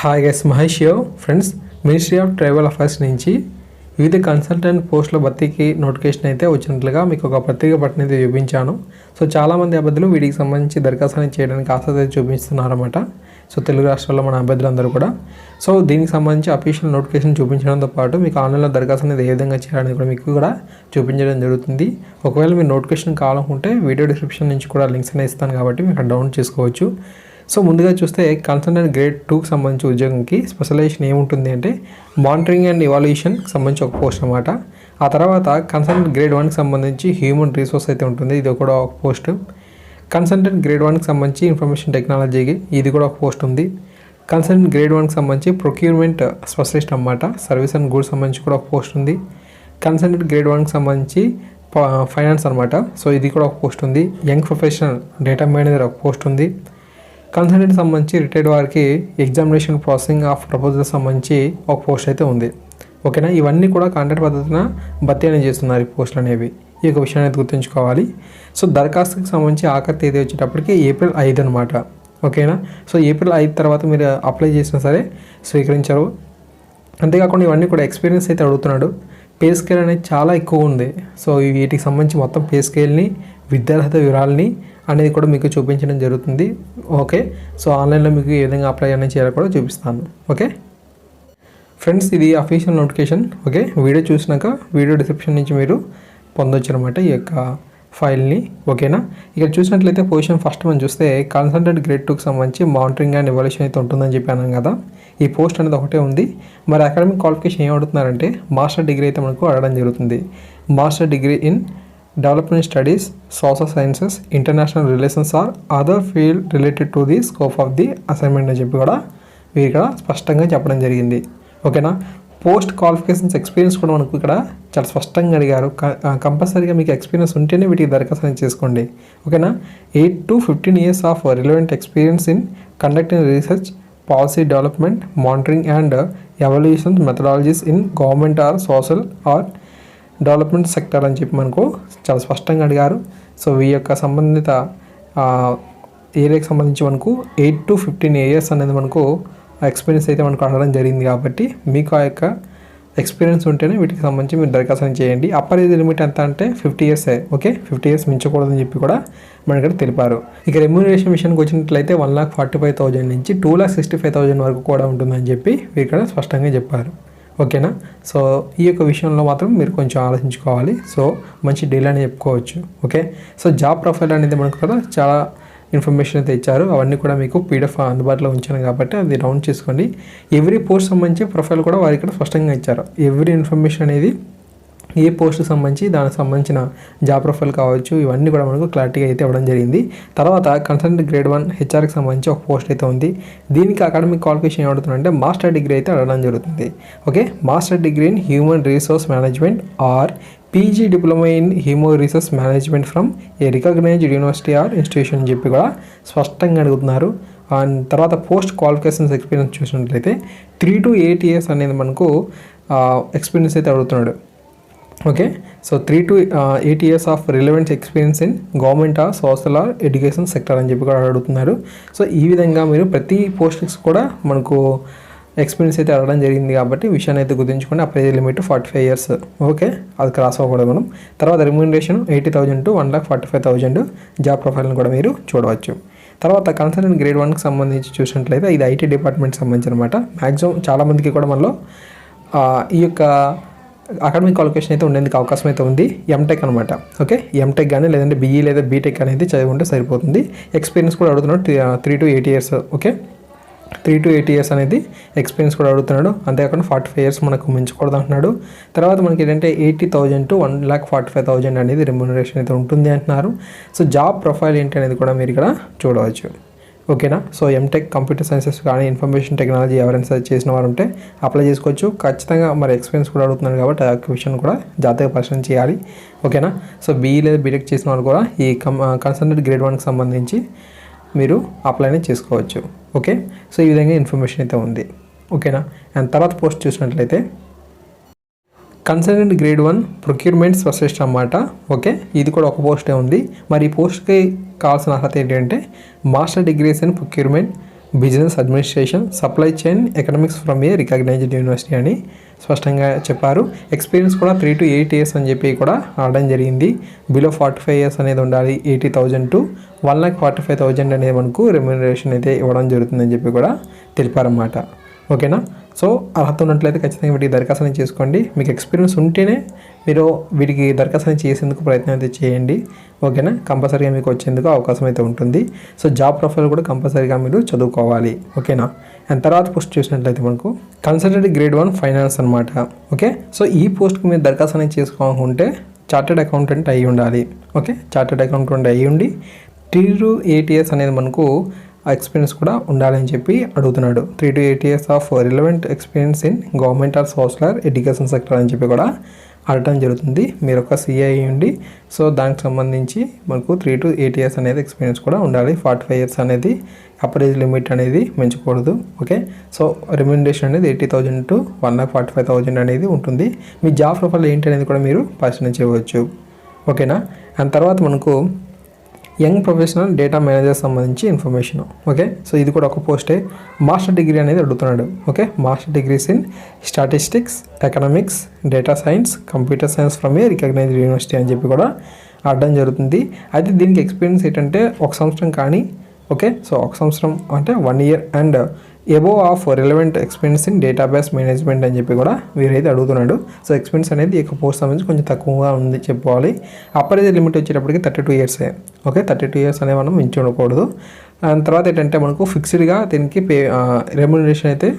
Hi guys Mahesh యో friends ministry of tribal affairs నుంచి వివిధ కన్సల్టెంట్ పోస్టుల భర్తీకి నోటిఫికేషన్ అయితే వచ్చినట్లుగా మీకు ఒక పత్రిక పట్టిన అయితే చూపించాను. సో చాలామంది అభ్యర్థులు వీటికి సంబంధించి దరఖాస్తు చేయడానికి ఆసక్తి చూపిస్తున్నారన్నమాట. సో తెలుగు రాష్ట్రాల్లో మన అభ్యర్థులందరూ కూడా. సో దీనికి సంబంధించి అఫీషియల్ నోటిఫికేషన్ చూపించడంతో పాటు మీకు ఆన్లైన్లో దరఖాస్తు అనేది ఏ విధంగా చేయాలని కూడా మీకు కూడా చూపించడం జరుగుతుంది. ఒకవేళ మీరు నోటిఫికేషన్ కావాలనుకుంటే వీడియో డిస్క్రిప్షన్ నుంచి కూడా లింక్స్ అనేది ఇస్తాను కాబట్టి మీకు డౌన్లోడ్ చేసుకోవచ్చు. సో ముందుగా చూస్తే కన్సల్టెంట్ గ్రేడ్ టూకి సంబంధించి ఉద్యోగంకి స్పెషలైజేషన్ ఏముంటుంది అంటే మానిటరింగ్ అండ్ ఇవాల్యూషన్కి సంబంధించి ఒక పోస్ట్ అనమాట ఆ తర్వాత కన్సల్టెంట్ గ్రేడ్ వన్కి సంబంధించి హ్యూమన్ రిసోర్స్ అయితే ఉంటుంది. ఇది కూడా ఒక పోస్ట్. కన్సల్టెంట్ గ్రేడ్ వన్కి సంబంధించి ఇన్ఫర్మేషన్ టెక్నాలజీకి ఇది కూడా ఒక పోస్ట్ ఉంది. కన్సల్టెంట్ గ్రేడ్ వన్కి సంబంధించి ప్రొక్యూర్మెంట్ స్పెషలిస్ట్ అనమాట సర్వీస్ అండ్ గూడ్స్ సంబంధించి కూడా ఒక పోస్ట్ ఉంది. కన్సల్టెంట్ గ్రేడ్ వన్కి సంబంధించి ఫైనాన్స్ అనమాట సో ఇది కూడా ఒక పోస్ట్ ఉంది. యంగ్ ప్రొఫెషనల్ డేటా మేనేజర్ ఒక పోస్ట్ ఉంది. కన్సల్టెంట్ సంబంధించి రిటైర్డ్ వారికి ఎగ్జామినేషన్ ప్రాసెసింగ్ ఆఫ్ ప్రపోజల్ సంబంధించి ఒక పోస్ట్ అయితే ఉంది. ఓకేనా? ఇవన్నీ కూడా కాంట్రాక్ట్ పద్ధతిన భర్తీ అనేది చేస్తున్నారు ఈ పోస్టులు అనేవి. ఈ యొక్క విషయాన్ని అయితే గుర్తుంచుకోవాలి. సో దరఖాస్తుకి సంబంధించి ఆఖరి తేదీ వచ్చేటప్పటికి ఏప్రిల్ ఐదు అనమాట ఓకేనా? సో ఏప్రిల్ ఐదు తర్వాత మీరు అప్లై చేసినా సరే స్వీకరించరు. అంతేకాకుండా ఇవన్నీ కూడా ఎక్స్పీరియన్స్ అయితే అడుగుతున్నాడు. పే స్కేల్ అనేది చాలా ఎక్కువ ఉంది. సో వీటికి సంబంధించి మొత్తం పే స్కేల్ని విద్యార్హత వివరాలని అనేది కూడా మీకు చూపించడం జరుగుతుంది. ఓకే? సో ఆన్లైన్లో మీకు ఏ విధంగా అప్లై అనేది చేయాలో కూడా చూపిస్తాను. ఓకే? ఫ్రెండ్స్ ఇది అఫీషియల్ నోటిఫికేషన్. ఓకే? వీడియో చూసినాక వీడియో డిస్క్రిప్షన్ నుంచి మీరు పొందొచ్చు అనమాట ఈ యొక్క ఫైల్ని. ఓకేనా? ఇక్కడ చూసినట్లయితే పొజిషన్ ఫస్ట్ మనం చూస్తే కన్సల్టెంట్ గ్రేడ్ టూకి సంబంధించి మానిటరింగ్ అండ్ ఎవల్యూషన్ అయితే ఉంటుందని చెప్పాను కదా. ఈ పోస్ట్ అనేది ఒకటే ఉంది. మరి అకాడమిక్ క్వాలిఫికేషన్ ఏం అడుగుతున్నారంటే మాస్టర్ డిగ్రీ అయితే మనకు అడగడం జరుగుతుంది. Master degree in development studies social sciences international relations or other field related to the scope of the assignment అని చెప్పి కూడా వీరు ఇక్కడ స్పష్టంగా చెప్పడం జరిగింది. ఓకేనా? పోస్ట్ క్వాలిఫికేషన్స్ ఎక్స్పీరియన్స్ కూడా మనకు ఇక్కడ చాలా స్పష్టంగా అడిగారు. కంపల్సరీగా మీకు ఎక్స్పీరియన్స్ ఉంటేనే వీటికి దరఖాస్తు చేసుకోండి. ఓకేనా? Eight to fifteen years of relevant experience in conducting research policy development monitoring and evaluation methodologies in government or social or development sector అని చెప్పి మనకు చాలా స్పష్టంగా అడిగారు. సో ఈ యొక్క సంబంధిత ఏరియాకి సంబంధించి మనకు ఎయిట్ టు ఫిఫ్టీన్ ఇయర్స్ అనేది మనకు ఎక్స్పీరియన్స్ అయితే మనకు అడగడం జరిగింది కాబట్టి మీకు ఆ యొక్క ఎక్స్పీరియన్స్ ఉంటేనే వీటికి సంబంధించి మీరు దరఖాస్తు చేయండి. అప్పర్ ఏజ్ లిమిట్ ఎంత అంటే ఫిఫ్టీ ఇయర్సే ఓకే ఫిఫ్టీ ఇయర్స్ మించకూడదని చెప్పి కూడా మనకి ఇక్కడ తెలిపారు. ఇక రెమ్యూనరేషన్ విషయానికి వచ్చినట్లయితే one lakh forty five thousand నుంచి two lakh sixty five thousand వరకు కూడా ఉంటుందని చెప్పి ఇక్కడ స్పష్టంగా చెప్పారు. ఓకేనా? సో ఈ యొక్క విషయంలో మాత్రం మీరు కొంచెం ఆలోచించుకోవాలి. సో మంచి డీల్ అని చెప్పుకోవచ్చు. ఓకే? సో జాబ్ ప్రొఫైల్ అనేది మనకు కదా చాలా ఇన్ఫర్మేషన్ అయితే ఇచ్చారు. అవన్నీ కూడా మీకు పీడిఎఫ్ అందుబాటులో ఉంచాను కాబట్టి అది డౌన్ చేసుకోండి. ఎవ్రీ పోస్ట్ సంబంధించి ప్రొఫైల్ కూడా వారి ఇక్కడ స్పష్టంగా ఇచ్చారు. ఎవ్రీ ఇన్ఫర్మేషన్ అనేది ఏ పోస్ట్ సంబంధించి దానికి సంబంధించిన జాబ్ ప్రొఫైల్ కావచ్చు ఇవన్నీ కూడా మనకు క్లారిటీగా అయితే ఇవ్వడం జరిగింది. తర్వాత కన్సల్టెంట్ గ్రేడ్ వన్ హెచ్ఆర్కి సంబంధించి ఒక పోస్ట్ అయితే ఉంది. దీనికి అకాడమిక్ క్వాలిఫికేషన్ ఏమవుతుందంటే మాస్టర్ డిగ్రీ అయితే అడగడం జరుగుతుంది. Okay? Master degree in human resource management or PG diploma in human resource management from a recognised university or institution అని చెప్పి కూడా స్పష్టంగా అడుగుతున్నారు. అండ్ తర్వాత పోస్ట్ క్వాలిఫికేషన్స్ ఎక్స్పీరియన్స్ చూసినట్లయితే త్రీ టు ఎయిట్ ఇయర్స్ అనేది మనకు ఎక్స్పీరియన్స్ అయితే అడుగుతున్నాడు. Okay so three to eight years of relevant experience in government or social or education sector అని చెప్పి కూడా అడుగుతున్నారు. సో ఈ విధంగా మీరు ప్రతి పోస్టింగ్స్ కూడా మనకు ఎక్స్పీరియన్స్ అయితే అడగడం జరిగింది కాబట్టి విషయాన్ని అయితే గుర్తుంచుకొని apply limit forty five years okay అది క్రాస్ అవ్వకూడదు మనం. తర్వాత remuneration eighty thousand to one lakh forty five thousand job ప్రొఫైల్ని కూడా మీరు చూడవచ్చు. తర్వాత కన్సల్టెంట్ గ్రేడ్ వన్కి సంబంధించి చూసినట్లయితే ఇది ఐటీ డిపార్ట్మెంట్ సంబంధించి అనమాట మ్యాక్సిమం చాలామందికి కూడా మనలో ఈ యొక్క అకాడమిక్ క్వాలిఫికేషన్ అయితే ఉండేందుకు అవకాశం అయితే ఉంది. ఎంటెక్ అనమాట ఓకే? ఎంటెక్ కానీ లేదంటే బీఈ లేదా బీటెక్ అనేది చదువుకుంటే సరిపోతుంది. ఎక్స్పీరియన్స్ కూడా అడుగుతున్నాడు three to eight years okay? Three to eight years అనేది ఎక్స్పీరియన్స్ కూడా అడుగుతున్నాడు. అంతేకాకుండా ఫార్టీ ఫైవ్ ఇయర్స్ మనకు మించకూడదు అంటున్నాడు. తర్వాత మనకి ఏంటంటే eighty thousand to one lakh forty five thousand అనేది రెమ్యూనరేషన్ అయితే ఉంటుంది అంటున్నారు. సో జాబ్ ప్రొఫైల్ ఏంటి అనేది కూడా మీరు ఇక్కడ చూడవచ్చు. ఓకేనా? సో ఎంటెక్ కంప్యూటర్ సైన్సెస్ కానీ ఇన్ఫర్మేషన్ టెక్నాలజీ ఎవరైనా చేసిన వారు ఉంటే అప్లై చేసుకోవచ్చు. ఖచ్చితంగా మరి ఎక్స్పీరియన్స్ కూడా అడుగుతున్నారు కాబట్టి ఆ విషయం కూడా జాతీయ పరిశీలన చేయాలి. ఓకేనా? సో బీఈ లేదా బీటెక్ చేసిన వారు కూడా ఈ కం కన్సల్టెంట్ గ్రేడ్ వన్కి సంబంధించి మీరు అప్లైనే చేసుకోవచ్చు. ఓకే? సో ఈ విధంగా ఇన్ఫర్మేషన్ అయితే ఉంది. ఓకేనా? అండ్ తర్వాత పోస్ట్ చూసినట్లయితే consultant grade one procurement specialist అన్నమాట. ఓకే? ఇది కూడా ఒక పోస్టే ఉంది. మరి ఈ పోస్ట్కి కావాల్సిన అర్హత ఏంటంటే master degrees in procurement business administration supply chain economics from a recognized university అని స్పష్టంగా చెప్పారు. ఎక్స్పీరియన్స్ కూడా త్రీ టు ఎయిట్ ఇయర్స్ అని చెప్పి కూడా ఆడడం జరిగింది. బిలో ఫార్టీ ఫైవ్ ఇయర్స్ అనేది ఉండాలి eighty thousand to one lakh forty five thousand అనేది మనకు రెమ్యూనరేషన్ అయితే ఇవ్వడం జరుగుతుందని చెప్పి కూడా తెలిపారన్నమాట. ఓకేనా? సో అర్హత ఉన్నట్లయితే ఖచ్చితంగా వీటికి దరఖాస్తు చేసుకోండి. మీకు ఎక్స్పీరియన్స్ ఉంటేనే మీరు వీటికి దరఖాస్తు చేసేందుకు ప్రయత్నం అయితే చేయండి. ఓకేనా? కంపల్సరీగా మీకు వచ్చేందుకు అవకాశం అయితే ఉంటుంది. సో జాబ్ ప్రొఫైల్ కూడా కంపల్సరీగా మీరు చదువుకోవాలి. ఓకేనా? అండ్ తర్వాత పోస్ట్ చూసినట్లయితే మనకు కన్సల్టెంట్ గ్రేడ్ వన్ ఫైనాన్స్ అనమాట ఓకే? సో ఈ పోస్ట్కి మీరు దరఖాస్తు అనేది చేసుకోవాలనుకుంటే చార్టెడ్ అకౌంటెంట్ అయి ఉండాలి. ఓకే? చార్టెడ్ అకౌంటెంట్ అయి ఉండి టీరు ఏటీఎస్ ఇయర్స్ అనేది మనకు ఎక్స్పీరియన్స్ కూడా ఉండాలని చెప్పి అడుగుతున్నాడు. Three to eight years of relevant experience in government or social education sector అని చెప్పి కూడా అడటం జరుగుతుంది. మీరు ఒక సిఐ ఉండి సో దానికి సంబంధించి మనకు త్రీ టు ఎయిట్ ఇయర్స్ అనేది ఎక్స్పీరియన్స్ కూడా ఉండాలి. ఫార్టీ ఫైవ్ ఇయర్స్ అనేది అప్పర్ ఏజ్ లిమిట్ అనేది మించకూడదు ఓకే సో రెమ్యూనరేషన్ అనేది eighty thousand to one lakh forty five thousand అనేది ఉంటుంది. మీ జాబ్ ప్రొఫైల్ ఏంటి అనేది కూడా మీరు పరిశీలించవచ్చు ఓకేనా అండ్ తర్వాత మనకు యంగ్ ప్రొఫెషనల్ డేటా మేనేజర్ సంబంధించి ఇన్ఫర్మేషన్ ఓకే? సో ఇది కూడా ఒక పోస్టే. మాస్టర్ డిగ్రీ అనేది అడుగుతున్నాడు okay? Master degrees in statistics economics data science computer science from a recognized university అని చెప్పి కూడా అడ్డం జరుగుతుంది. అయితే దీనికి ఎక్స్పీరియన్స్ ఏంటంటే ఒక సంవత్సరం కానీ ఓకే? సో ఒక సంవత్సరం అంటే one year and above of relevant experience in database management అని చెప్పి కూడా వీరైతే అడుగుతున్నాడు. సో ఎక్స్పీరియన్స్ అనేది ఈ యొక్క పోస్ట్ సంబంధించి కొంచెం తక్కువగా ఉంది చెప్పుకోవాలి అప్పర్ ఏజ్ లిమిట్ వచ్చేటప్పటికి థర్టీ టూ ఇయర్సే ఓకే థర్టీ టూ ఇయర్స్ అనేవి మనం మించి ఉండకూడదు. దాని తర్వాత ఏంటంటే మనకు ఫిక్స్డ్గా దీనికి పే రెమ్యునరేషన్ అయితే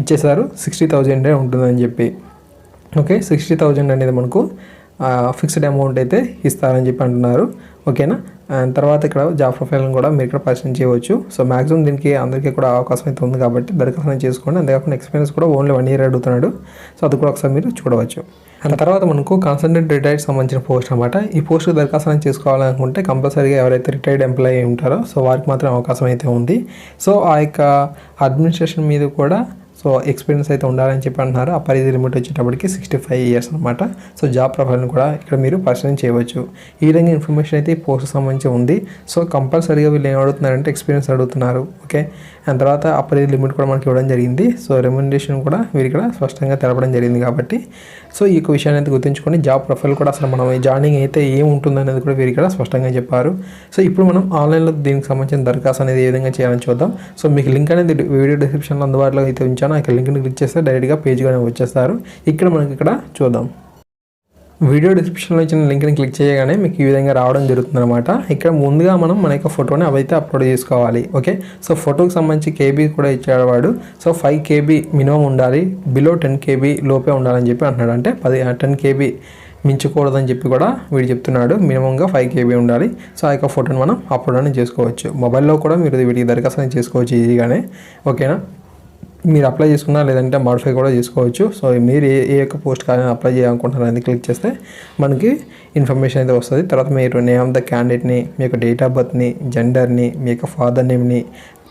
ఇచ్చేసారు సిక్స్టీ థౌజండే ఉంటుందని చెప్పి. ఓకే సిక్స్టీ థౌజండ్ అనేది మనకు ఫిక్స్డ్ అమౌంట్ అయితే ఇస్తారని చెప్పి అంటున్నారు. ఓకేనా అండ్ తర్వాత ఇక్కడ జాబ్ ప్రొఫైల్ని కూడా మీరు ఇక్కడ పరిశీలన చేయవచ్చు. సో మాక్సిమం దీనికి అందరికీ కూడా అవకాశం అయితే ఉంది కాబట్టి దరఖాస్తు చేసుకోండి. అంతేకాకుండా ఎక్స్పీరియన్స్ కూడా ఓన్లీ వన్ ఇయర్ అడుగుతున్నాడు. సో అది కూడా ఒకసారి మీరు చూడవచ్చు. అండ్ తర్వాత మనకు కాన్సన్ట్రేట్ రిటైర్డ్ సంబంధించిన పోస్ట్ అనమాట ఈ పోస్ట్ దరఖాస్తు చేసుకోవాలనుకుంటే కంపల్సరీగా ఎవరైతే రిటైర్డ్ ఎంప్లాయీ ఉంటారో సో వారికి మాత్రం అవకాశం అయితే ఉంది. సో ఆ యొక్క అడ్మినిస్ట్రేషన్ మీద కూడా సో ఎక్స్పీరియన్స్ అయితే ఉండాలని చెప్పి అంటున్నారు. ఆ పరిధి లిమిట్ వచ్చేటప్పటికి సిక్స్టీ ఫైవ్ ఇయర్స్ అనమాట సో జాబ్ ప్రొఫైల్ని కూడా ఇక్కడ మీరు పరిశీలన చేయవచ్చు. ఈ విధంగా ఇన్ఫర్మేషన్ అయితే ఈ పోస్ట్ సంబంధించి ఉంది. సో కంపల్సరీగా వీళ్ళు ఏం అడుగుతున్నారంటే ఎక్స్పీరియన్స్ అడుగుతున్నారు. ఓకే అండ్ తర్వాత అప్పర్ ఏజ్ లిమిట్ కూడా మనకి ఇవ్వడం జరిగింది. సో రెమ్యునరేషన్ కూడా వీరు ఇక్కడ స్పష్టంగా తెలపడం జరిగింది కాబట్టి. సో ఈ యొక్క విషయాన్ని అయితే గుర్తుంచుకొని జాబ్ ప్రొఫైల్ కూడా అసలు మనం జాయినింగ్ అయితే ఏం ఉంటుందనేది కూడా వీరు ఇక్కడ స్పష్టంగా చెప్పారు. సో ఇప్పుడు మనం ఆన్లైన్లో దీనికి సంబంధించిన దరఖాస్తు అనేది ఏ విధంగా చేయాలని చూద్దాం. సో మీకు లింక్ అనేది వీడియో డిస్క్రిప్షన్లో అందుబాటులో అయితే ఉంచాను. ఆ లింక్ని క్లిక్ చేస్తే డైరెక్ట్గా పేజ్గానే వచ్చేస్తారు. ఇక్కడ మనకి ఇక్కడ చూద్దాం. వీడియో డిస్క్రిప్షన్లో ఇచ్చిన లింక్ని క్లిక్ చేయగానే మీకు ఈ విధంగా రావడం జరుగుతుందన్నమాట. ఇక్కడ ముందుగా మనం మన యొక్క ఫోటోని అవైతే అప్లోడ్ చేసుకోవాలి ఓకే సో ఫోటోకి సంబంధించి కేబీ కూడా ఇచ్చాడు వాడు. సో ఫైవ్ కేబీ మినిమం ఉండాలి బిలో టెన్ కేబీ లోపే ఉండాలని చెప్పి అంటున్నాడు. అంటే పది టెన్ కేబీ మించకూడదని చెప్పి కూడా వీడు చెప్తున్నాడు. మినిమంగా ఫైవ్ కేబీ ఉండాలి. సో ఆ యొక్క ఫోటోని మనం అప్లోడ్ అని చేసుకోవచ్చు. మొబైల్లో కూడా మీరు వీటికి దరఖాస్తు చేసుకోవచ్చు ఈజీగానే ఓకేనా మీరు అప్లై చేసుకున్నా లేదంటే మాడిఫై కూడా చేసుకోవచ్చు. సో మీరు ఏ ఏ యొక్క పోస్ట్ కానీ అప్లై చేయాలనుకుంటున్నారు అనేది క్లిక్ చేస్తే మనకి ఇన్ఫర్మేషన్ అయితే వస్తుంది. తర్వాత మీరు నేమ్ ఆఫ్ ద క్యాండిడేట్ని మీ యొక్క డేట్ ఆఫ్ బర్త్ని జెండర్ని మీ యొక్క ఫాదర్ నేమ్ని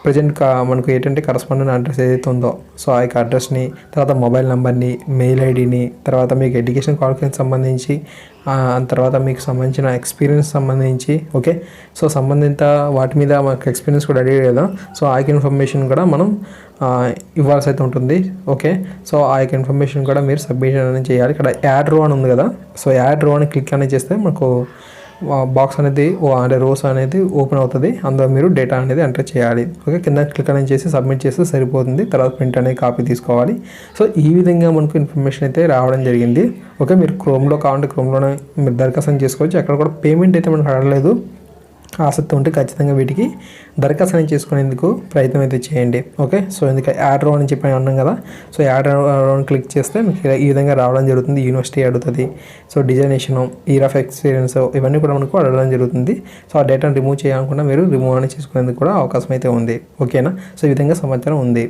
ప్రజెంట్ కా మనకు ఏంటంటే కరస్పాండెంట్ అడ్రస్ ఏదైతే ఉందో సో ఆ యొక్క అడ్రస్ని తర్వాత మొబైల్ నెంబర్ని మెయిల్ ఐడిని తర్వాత మీకు ఎడ్యుకేషన్ క్వాలిఫికేషన్ సంబంధించి తర్వాత మీకు సంబంధించిన ఎక్స్పీరియన్స్ సంబంధించి ఓకే సో సంబంధిత వాటి మీద మాకు ఎక్స్పీరియన్స్ కూడా అడిగారు కదా సో ఆ యొక్క ఇన్ఫర్మేషన్ కూడా మనం ఇవ్వాల్సి అయితే ఉంటుంది. ఓకే? సో ఆ యొక్క ఇన్ఫర్మేషన్ కూడా మీరు సబ్మిషన్ అనేది చేయాలి. ఇక్కడ యాడ్ రో అని ఉంది కదా? సో యాడ్ రో అని క్లిక్ అనేది చేస్తే మనకు బాక్స్ అనేది ఓ అంటే రోస్ అనేది ఓపెన్ అవుతుంది. అందులో మీరు డేటా అనేది ఎంటర్ చేయాలి. ఓకే? కింద క్లిక్ అనేది చేసి సబ్మిట్ చేస్తే సరిపోతుంది. తర్వాత ప్రింట్ అనేది కాపీ తీసుకోవాలి. సో ఈ విధంగా మనకు ఇన్ఫర్మేషన్ అయితే రావడం జరిగింది. ఓకే? మీరు క్రోమ్లో కావాలంటే క్రోమ్లోనే మీరు దరఖాస్తు చేసుకోవచ్చు. అక్కడ కూడా పేమెంట్ అయితే మనకు అడగలేదు. ఆసక్తి ఉంటే ఖచ్చితంగా వీటికి దరఖాస్తు అనేది చేసుకునేందుకు ప్రయత్నం అయితే చేయండి. ఓకే? సో ఎందుకంటే యాడ్ రౌండ్ అని చెప్పి అన్నాం కదా? సో యాడ్ రౌండ్ క్లిక్ చేస్తే మీకు ఈ విధంగా రావడం జరుగుతుంది. యూనివర్సిటీ అడుగుతుంది so designation year of experience ఇవన్నీ కూడా మనకు అడగడం జరుగుతుంది. సో ఆ డేటాను రిమూవ్ చేయాలనుకుంటే మీరు రిమూవ్ అనేది చేసుకునేందుకు కూడా అవకాశం అయితే ఉంది. ఓకేనా? సో ఈ విధంగా సమాచారం ఉంది.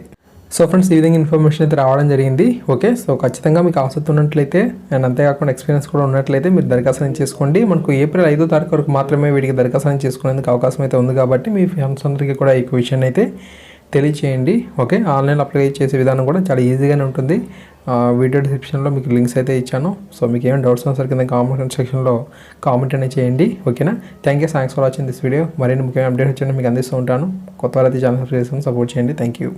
సో ఫ్రెండ్స్ ఈ విధంగా ఇన్ఫర్మేషన్ అయితే రావడం జరిగింది. ఓకే సో ఖచ్చితంగా మీకు ఆసక్తి ఉన్నట్లయితే అండ్ అంతేకాకుండా ఎక్స్పీరియన్స్ కూడా ఉన్నట్లయితే మీరు దరఖాస్తు చేసుకోండి. మనకు ఏప్రిల్ ఐదో తారీఖు వరకు మాత్రమే వీటికి దరఖాస్తు చేసుకునేందుకు అవకాశం అయితే ఉంది కాబట్టి మీ ఫ్రెండ్స్ అందరికీ కూడా ఈ విషయాన్ని అయితే తెలియచేయండి. ఓకే ఆన్లైన్ అప్లై చేసే విధానం కూడా చాలా ఈజీగానే ఉంటుంది. వీడియో డిస్క్రిప్షన్లో మీకు లింక్స్ అయితే ఇచ్చాను. సో మీకు ఏమైనా డౌట్స్ ఉన్నా సరే కింద కామెంట్ సెక్షన్లో కామెంట్ అనేది చేయండి. ఓకేనా thank you thanks for watching this video మరిన్ని ముఖ్యమైన అప్డేట్ వచ్చిన మీకు అందిస్తూ ఉంటాను. కొత్త వారైతే ఛానల్ సబ్స్క్రైబ్ చేసుకుని సపోర్ట్ చేయండి. Thank you